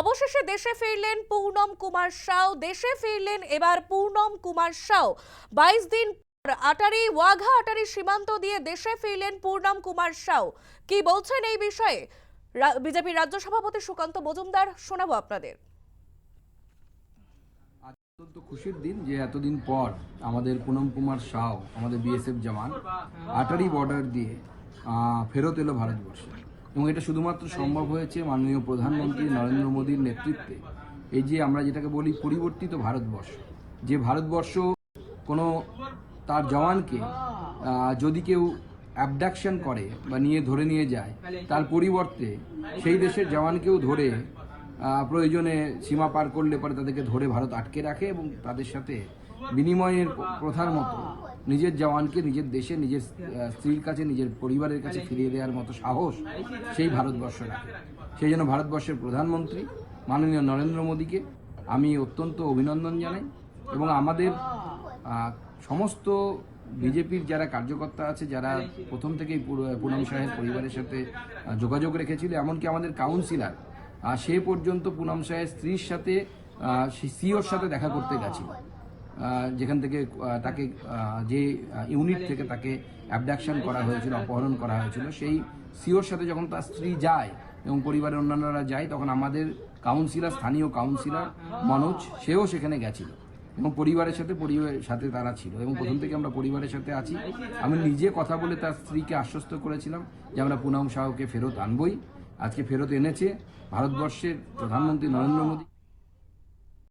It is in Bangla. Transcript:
অবশেষে দেশে ফিরলেন পূর্ণম কুমার সাউ। দেশে ফিরলেন এবার পূর্ণম কুমার সাউ। বাইশ দিন আটারি, ওয়াঘা আটারি সীমান্ত দিয়ে দেশে ফিরলেন পূর্ণম কুমার সাউ। কি বলছেন এই বিষয়ে? বিজেপির রাজ্য সভাপতি সুকান্ত মজুমদার, শোনাবো আপনাদের। অত্যন্ত খুশির দিন যে এতদিন পর আমাদের পুনম কুমার সাও আমাদের বিএসএফ জওয়ান, আটারি বর্ডার দিয়ে ফেরত এলো ভারতবর্ষে। এবং এটা শুধুমাত্র সম্ভব হয়েছে মাননীয় প্রধানমন্ত্রী নরেন্দ্র মোদীর নেতৃত্বে। এই যে আমরা যেটাকে বলি পরিবর্তিত ভারতবর্ষ, যে ভারতবর্ষ কোনো তার জওয়ানকে যদি কেউ অ্যাবডাকশন করে বা নিয়ে ধরে নিয়ে যায়, তার পরিবর্তে সেই দেশের জওয়ানকেও ধরে প্রয়োজনে সীমা পার করলে পরে তাদেরকে ধরে ভারত আটকে রাখে এবং তাদের সাথে বিনিময়ের প্রথার মতো নিজের জওয়ানকে নিজের দেশে, নিজের স্ত্রীর কাছে, নিজের পরিবারের কাছে ফিরিয়ে দেওয়ার মতো সাহস সেই ভারতবর্ষ রাখে। সেই জন্য ভারতবর্ষের প্রধানমন্ত্রী মাননীয় নরেন্দ্র মোদীকে আমি অত্যন্ত অভিনন্দন জানাই এবং আমাদের সমস্ত বিজেপির যারা কার্যকর্তা আছে, যারা প্রথম থেকেই পুনম সাহেব পরিবারের সাথে যোগাযোগ রেখেছিল, এমনকি আমাদের কাউন্সিলর সে পর্যন্ত পুনম সাহের স্ত্রীর সাথে সিওর সাথে দেখা করতে গেছিল। যেখান থেকে তাকে যে ইউনিট থেকে তাকে অ্যাবডাকশন করা হয়েছিল, অপহরণ করা হয়েছিল, সেই সিওর সাথে যখন তার স্ত্রী যায় এবং পরিবারের অন্যান্যরা যায়, তখন আমাদের কাউন্সিলর স্থানীয় কাউন্সিলর মনোজ, সেও সেখানে গেছিল। এবং পরিবারের সাথে পরিবারের সাথে তারা ছিল। এবং প্রথম থেকে আমরা পরিবারের সাথে আছি। আমি নিজে কথা বলে তার স্ত্রীকে আশ্বস্ত করেছিলাম যে আমরা পুনম সাহকে ফেরত আনবই। আজকে ফেরত এনেছে ভারতবর্ষের প্রধানমন্ত্রী নরেন্দ্র মোদী।